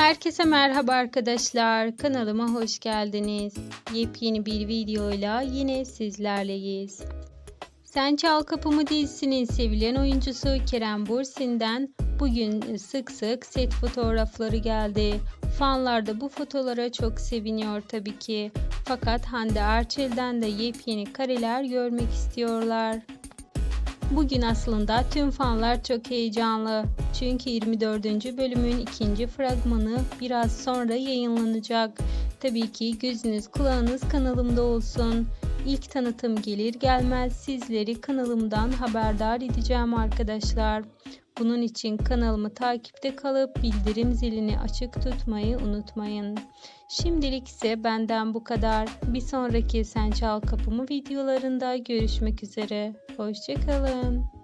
Herkese merhaba arkadaşlar. Kanalıma hoş geldiniz. Yepyeni bir videoyla yine sizlerleyiz. Sen Çal Kapımı dizisinin sevilen oyuncusu Kerem Bursin'den bugün sık sık set fotoğrafları geldi. Fanlar da bu fotolara çok seviniyor tabii ki. Fakat Hande Erçel'den de yepyeni kareler görmek istiyorlar. Bugün aslında tüm fanlar çok heyecanlı. Çünkü 24. bölümün ikinci fragmanı biraz sonra yayınlanacak. Tabii ki gözünüz kulağınız kanalımda olsun. İlk tanıtım gelir gelmez sizleri kanalımdan haberdar edeceğim arkadaşlar. Bunun için kanalımı takipte kalıp bildirim zilini açık tutmayı unutmayın. Şimdilik ise benden bu kadar. Bir sonraki Sen Çal Kapımı videolarında görüşmek üzere. Hoşçakalın.